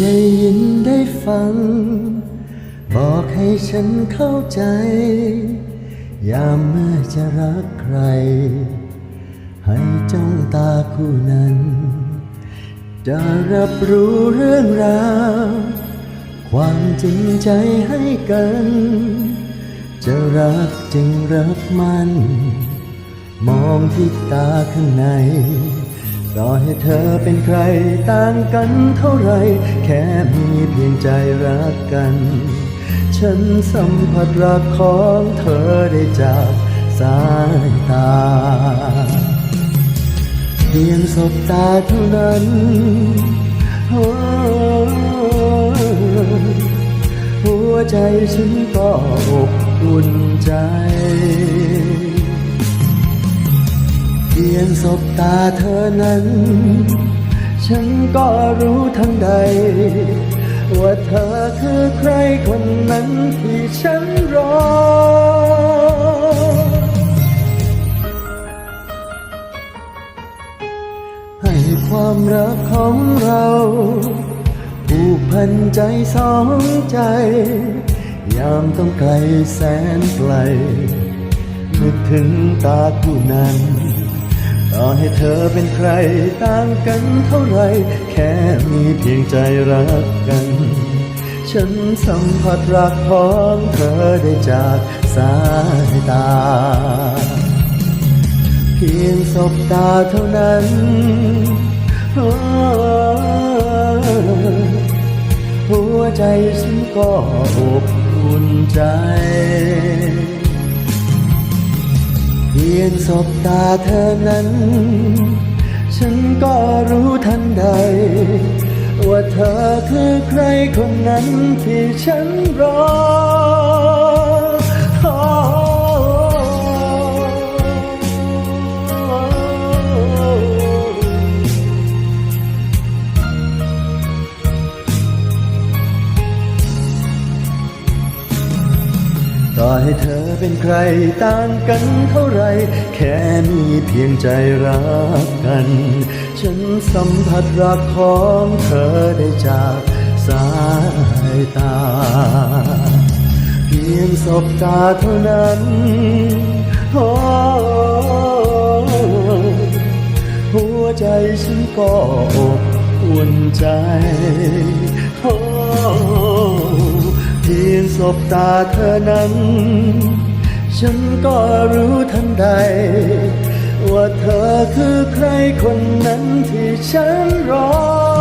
ได้ยินได้ฟัง บอกให้ฉันเข้าใจ ยามเมื่อจะรักใคร ให้จ้องตาคู่นั้น จะรับรู้เรื่องราว ความจริงใจให้กัน จะรักจริงรักมัน มองที่ตาข้างใน รอให้เธอเป็นใครต่างกันเท่าไร แค่มีเพียงใจรักกัน ฉันสัมผัสรักของเธอได้จากสายตา เพียงสบตาเท่านั้นหัวใจฉันก็อบอุ่นใจ พียงสบตาเธอนั้น ฉันก็รู้ทั้งใด ว่าเธอคือใครคนนั้นที่ฉันรอให้ความรักของเราผูกพันใจสองใจ ยามต้องไกลแสนไกลนึกถึงตาคู่นั้น ให้เธอเป็นใครต่างกันเท่าไร แค่มีเพียงใจรักกัน ฉันสัมผัสรักของเธอได้จากสายตา เพียงสบตาเท่านั้นหัวใจฉันก็อบอุ่นใจ พียงสบตาเธอนั้น ฉันก็รู้ทันใด ว่าเธอคือใครคนนั้นที่ฉันรอ ต่อให้เธอเป็นใครต่างกันเท่าไร แค่มีเพียงใจรักกัน ฉันสัมผัสรักของเธอได้จากสายตา เพียงสบตาเท่านั้นโอ้หัวใจฉันก็อบอุ่นใจโอ้ สบตาเธอนั้น ฉันก็รู้ทันใด ว่าเธอคือใครคนนั้นที่ฉันรอ